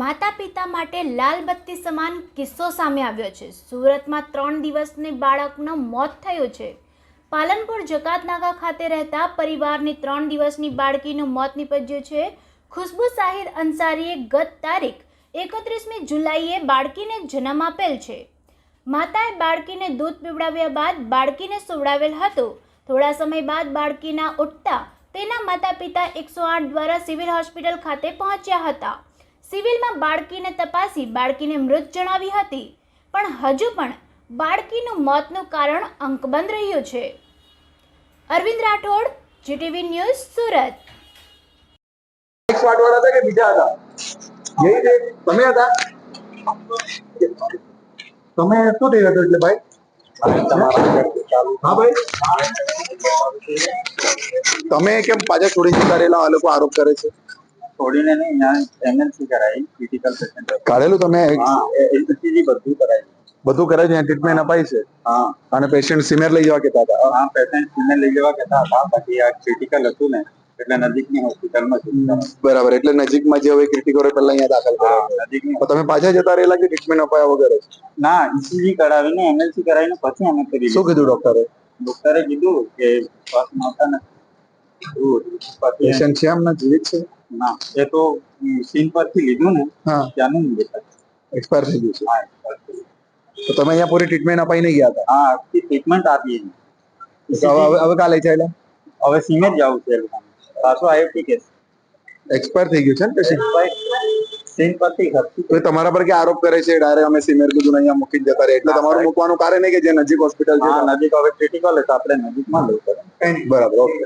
માતા પિતા માટે લાલ બત્તી સમાન કિસ્સો સામે આવ્યો છે. સુરતમાં ત્રણ દિવસની બાળકનું મોત થયું છે. પાલનપુર જકાતનાકા ખાતે રહેતા પરિવારની ત્રણ દિવસની બાળકીનું મોત નીપજ્યું છે. ખુશ્બુ સાહિર અંસારીએ ગત તારીખ, એકત્રીસમી જુલાઈએ બાળકીને જન્મ આપેલ છે. માતાએ બાળકીને દૂધ પીવડાવ્યા બાદ બાળકીને સુવડાવેલ હતું. થોડા સમય બાદ બાળકીના ઉઠતા તેના માતા પિતા એકસો આઠ દ્વારા સિવિલ હોસ્પિટલ ખાતે પહોંચ્યા હતા. સિવિલમાં બાળકીને તપાસી બાળકીને મૃત જણાવી હતી. પણ હજુ પણ બાળકીનું મોતનું કારણ અંકબંધ રહ્યું છે. Arvind Rathod GTV news Surat. એક સ્વાટ વાળા હતા કે બીજા હતા? તમે હતા? તમે શું થઈ રહ્યો એટલે ભાઈ? હા ભાઈ. તમે કેમ પાછા છોડી જતા રહેલા? આ લોકો આરોપ કરે છે. છોડીને નહીં અહીંયા એમએલસી કરાવી ક્રિટિકલ પેશન્ટ કાઢેલું તમે? એલસીજી બધું કરાવી બધું કરે છે ટ્રીટમેન્ટ અપાય છે? હા. અને પેશન્ટ સિમેર લઈ જવા કહેતા હતા? હા પેશન્ટ સિમેર લઈ જવા કહેતા હતા બાકી આ ક્રિટિકલ હતું ને એટલે નજીકની હોસ્પિટલમાં બરાબર એટલે નજીકમાં જે હવે ક્રિટિકલ પહેલા અહીંયા દાખલ હા નજીકની તમે પાછા જતા રહેલા કે ટ્રીટમેન્ટ અપાયા વગર? ના ઈસીજી કરાવીને એમએલસી કરાવીને પછી અમે કરી શું કીધું ડોક્ટરે ડોક્ટરે કીધું કે શ્વાસ નહોતા ને એવું હતું. પછી પેશન્ટ છે હમણાં જીવિત છે. ના એ તો સીન પરથી લીધું ને ત્યાંનું એક્સપાયર થઈ ગયું છે. હા તો તમે અહીંયા પૂરી ટ્રીટમેન્ટ અપાઈને ગયા હતા? હા ટ્રીટમેન્ટ આપી હવે હવે- કાલે ચાલ્યા હવે સીમે જ જવું છે પાછો આવ્યો ઠીક છે એક્સપાયર થઈ ગયું છે ને પેશન્ટ સીન પરથી તો તમારા પર કે આરોપ કરે છે ડાયરેક્ટ અમે સીમેર કીધું અહીંયા મૂકી જતા રહે એટલે તમારું મૂકવાનું કારણ નહીં કે જે નજીક હોસ્પિટલ છે નજીક હવે ક્રિટિકલ એટલે આપણે નજીકમાં લેવું પડે. બરાબર ઓકે.